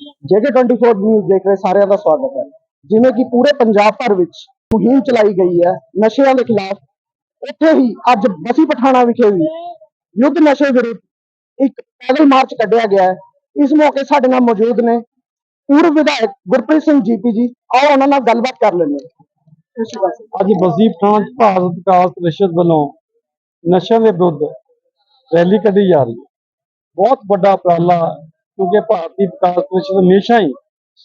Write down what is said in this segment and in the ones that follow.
JK 24 news ਦੇਖ ਰਹੇ ਸਾਰਿਆਂ ਦਾ ਸਵਾਗਤ ਹੈ। ਜਿਵੇਂ ਕਿ ਪੂਰੇ ਪੰਜਾਬ ਭਰ ਵਿੱਚ ਮੁਹਿੰਮ ਚਲਾਈ ਗਈ ਹੈ ਨਸ਼ਿਆਂ ਦੇ ਖਿਲਾਫ। ਉੱਥੇ ਹੀ ਅੱਜ ਬਸੀ ਪਠਾਣਾ ਵਿਖੇ ਵੀ ਯੁੱਧ ਨਸ਼ੇ ਵਿਰੁੱਧ ਇੱਕ ਪੈਦਲ ਮਾਰਚ ਕੱਢਿਆ ਗਿਆ ਹੈ। ਇਸ ਮੌਕੇ ਸਾਡੇ ਨਾਲ ਮੌਜੂਦ ਨੇ ਪੂਰਵ ਵਿਧਾਇਕ ਗੁਰਪ੍ਰੀਤ ਸਿੰਘ ਜੀਪੀ ਜੀ। ਆਓ ਉਹਨਾਂ ਨਾਲ ਗੱਲਬਾਤ ਕਰ ਲੈਂਦੇ ਅੱਜ ਵਜ਼ੀਰ ਖਾਨ ਭਾਰਤ ਵਿਕਾਸ ਪ੍ਰੀਸ਼ਦ ਵੱਲੋਂ ਨਸ਼ਿਆਂ ਦੇ ਵਿਰੁੱਧ ਰੈਲੀ ਕੱਢੀ ਜਾ ਰਹੀ ਹੈ। ਬਹੁਤ ਵੱਡਾ ਉਪਰਾਲਾ ਕਿਉਂਕਿ ਭਾਰਤੀ ਵਿਕਾਸ ਪਰਿਸ਼ਦ ਹਮੇਸ਼ਾ ਹੀ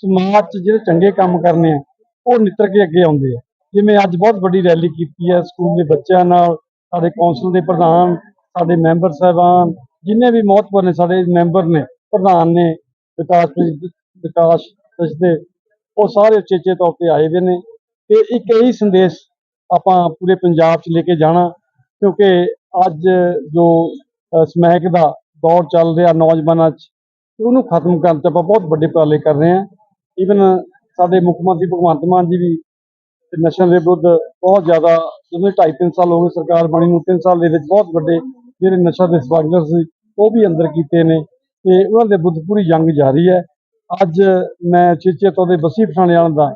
ਸਮਾਜ 'ਚ ਜਿਹੜੇ ਚੰਗੇ ਕੰਮ ਕਰਨੇ ਆ, ਉਹ ਨਿੱਤਰ ਕੇ ਅੱਗੇ ਆਉਂਦੇ ਆ। ਜਿਵੇਂ ਅੱਜ ਬਹੁਤ ਵੱਡੀ ਰੈਲੀ ਕੀਤੀ ਹੈ ਸਕੂਲ ਦੇ ਬੱਚਿਆਂ ਨਾਲ, ਸਾਡੇ ਕੌਂਸਲ ਦੇ ਪ੍ਰਧਾਨ, ਸਾਡੇ ਮੈਂਬਰ ਸਾਹਿਬਾਨ, ਜਿੰਨੇ ਵੀ ਮੌਤਪੁਰ ਨੇ, ਸਾਡੇ ਮੈਂਬਰ ਨੇ, ਪ੍ਰਧਾਨ ਨੇ, ਵਿਕਾਸ ਵਿਕਾਸ ਦੇ, ਉਹ ਸਾਰੇ ਉਚੇਚੇ ਤੌਰ ਤੇ ਆਏ ਹੋਏ ਨੇ। ਤੇ ਇੱਕ ਇਹੀ ਸੰਦੇਸ਼ ਆਪਾਂ ਪੂਰੇ ਪੰਜਾਬ 'ਚ ਲੈ ਕੇ ਜਾਣਾ, ਕਿਉਂਕਿ ਅੱਜ ਜੋ ਸਮੈਕ ਦਾ ਦੌਰ ਚੱਲ ਰਿਹਾ ਨੌਜਵਾਨਾਂ 'ਚ ਤੇ ਉਹਨੂੰ ਖਤਮ ਕਰਨ 'ਚ ਆਪਾਂ ਬਹੁਤ ਵੱਡੇ ਉਪਰਾਲੇ ਕਰ ਰਹੇ ਹਾਂ। ਈਵਨ ਸਾਡੇ ਮੁੱਖ ਮੰਤਰੀ ਭਗਵੰਤ ਮਾਨ ਜੀ ਵੀ ਨਸ਼ਿਆਂ ਦੇ ਵਿਰੁੱਧ ਬਹੁਤ ਜ਼ਿਆਦਾ ਜਦੋਂ ਢਾਈ ਤਿੰਨ ਸਾਲ ਹੋ ਗਏ ਸਰਕਾਰ ਬਣੀ ਨੂੰ, ਤਿੰਨ ਸਾਲ ਦੇ ਵਿੱਚ ਬਹੁਤ ਵੱਡੇ ਜਿਹੜੇ ਨਸ਼ਾ ਦੇ ਸਮਗਲਰ ਸੀ, ਉਹ ਵੀ ਅੰਦਰ ਕੀਤੇ ਨੇ ਤੇ ਉਹਨਾਂ ਦੇ ਵਿਰੁੱਧ ਪੂਰੀ ਜੰਗ ਜਾਰੀ ਹੈ। ਅੱਜ ਮੈਂ ਚੇਚੇ ਤੋਂ ਦੇ ਬਸੀ ਪਠਾਣੇ ਵਾਲਿਆਂ ਦਾ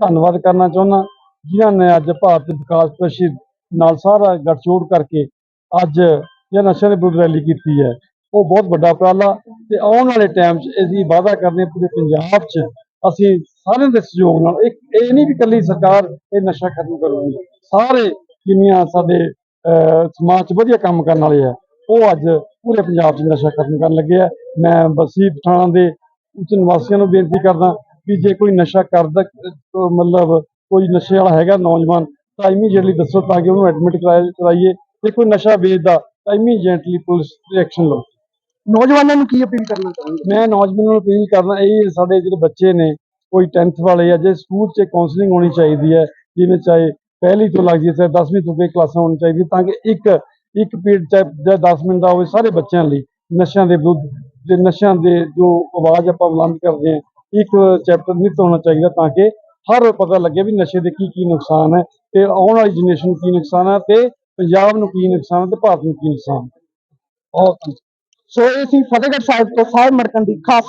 ਧੰਨਵਾਦ ਕਰਨਾ ਚਾਹੁੰਦਾ, ਜਿਨ੍ਹਾਂ ਨੇ ਅੱਜ ਭਾਰਤ ਵਿਕਾਸ ਪ੍ਰੀਸ਼ਦ ਨਾਲ ਸਾਰਾ ਗੱਠਜੋੜ ਕਰਕੇ ਅੱਜ ਇਹ ਨਸ਼ਿਆਂ ਦੇ ਵਿਰੁੱਧ ਰੈਲੀ ਕੀਤੀ ਹੈ। ਉਹ ਬਹੁਤ ਵੱਡਾ ਉਪਰਾਲਾ ਤੇ ਆਉਣ ਵਾਲੇ ਟਾਈਮ 'ਚ ਇਹਦੀ ਵਾਅਦਾ ਕਰਦੇ ਹਾਂ ਪੂਰੇ ਪੰਜਾਬ 'ਚ। ਅਸੀਂ ਸਾਰਿਆਂ ਦੇ ਸਹਿਯੋਗ ਨਾਲ ਇੱਕ ਇਹ ਨਹੀਂ ਵੀ ਇਕੱਲੀ ਸਰਕਾਰ ਇਹ ਨਸ਼ਾ ਖਤਮ ਕਰੂਗੀ। ਸਾਰੇ ਜਿੰਨੀਆਂ ਸਾਡੇ ਅਹ, ਸਮਾਜ 'ਚ ਵਧੀਆ ਕੰਮ ਕਰਨ ਵਾਲੇ ਆ ਉਹ ਅੱਜ ਪੂਰੇ ਪੰਜਾਬ 'ਚ ਨਸ਼ਾ ਖਤਮ ਕਰਨ ਲੱਗੇ ਆ। ਮੈਂ ਬਸੀ ਪਠਾਣਾ ਦੇ ਉੱਚ ਨਿਵਾਸੀਆਂ ਨੂੰ ਬੇਨਤੀ ਕਰਦਾ ਵੀ ਜੇ ਕੋਈ ਨਸ਼ਾ ਕਰਦਾ ਮਤਲਬ ਕੋਈ ਨਸ਼ੇ ਵਾਲਾ ਹੈਗਾ ਨੌਜਵਾਨ ਤਾਂ ਇਮੀਡੀਏਟਲੀ ਦੱਸੋ ਤਾਂ ਕਿ ਉਹਨੂੰ ਐਡਮਿਟ ਕਰਾਈਏ। ਜੇ ਕੋਈ ਨਸ਼ਾ ਵੇਚਦਾ ਤਾਂ ਇਮੀਡੀਏਟਲੀ ਪੁਲਿਸ ਐਕਸ਼ਨ ਲਓ। ਨੌਜਵਾਨਾਂ ਨੂੰ ਕੀ ਅਪੀਲ ਕਰਨਾ ਚਾਹੁੰਦੇ ਮੈਂ ਨੌਜਵਾਨਾਂ ਨੂੰ ਅਪੀਲ ਕਰਦਾ ਇਹ ਸਾਡੇ ਜਿਹੜੇ ਬੱਚੇ ਨੇ, ਕੋਈ 10th ਵਾਲੇ ਆ, ਜੇ ਸਕੂਲ 'ਚ ਕਾਉਂਸਲਿੰਗ ਹੋਣੀ ਚਾਹੀਦੀ ਹੈ, ਜਿਵੇਂ ਚਾਹੇ ਪਹਿਲੀ ਤੋਂ ਲੱਗ ਜੇ ਚਾਹੇ 10ਵੀਂ ਤੋਂ ਕੋਈ ਕਲਾਸਾਂ ਹੋਣੀ ਚਾਹੀਦੀ ਤਾਂ ਕਿ ਇੱਕ ਇੱਕ ਪੀਰੀਅਡ ਚਾਹੇ ਜਾਂ 10 ਮਿੰਟ ਦਾ ਹੋਵੇ ਸਾਰੇ ਬੱਚਿਆਂ ਲਈ, ਨਸ਼ਿਆਂ ਦੇ ਵਿਰੁੱਧ, ਤੇ ਨਸ਼ਿਆਂ ਦੇ ਜੋ ਆਵਾਜ਼ ਆਪਾਂ ਬੁਲੰਦ ਕਰਦੇ ਹਾਂ, ਇੱਕ ਚੈਪਟਰ ਨਿਤ ਹੋਣਾ ਚਾਹੀਦਾ ਤਾਂ ਕਿ ਹਰ ਪਤਾ ਲੱਗੇ ਵੀ ਨਸ਼ੇ ਦੇ ਕੀ ਕੀ ਨੁਕਸਾਨ ਹੈ, ਤੇ ਆਉਣ ਵਾਲੀ ਜਨਰੇਸ਼ਨ ਨੂੰ ਕੀ ਨੁਕਸਾਨ ਹੈ, ਤੇ ਪੰਜਾਬ ਨੂੰ ਕੀ ਨੁਕਸਾਨ ਹੈ, ਤੇ ਭਾਰਤ ਨੂੰ ਕੀ ਨੁਕਸਾਨ ਹੈ। ਬਹੁਤ ਸੋ ਇਹ ਸੀ ਫਤਿਹਗੜ੍ਹ ਸਾਹਿਬ ਤੋਂ ਸਾਹਿਬ ਮਰਕਨ ਦੀ ਖਾਸ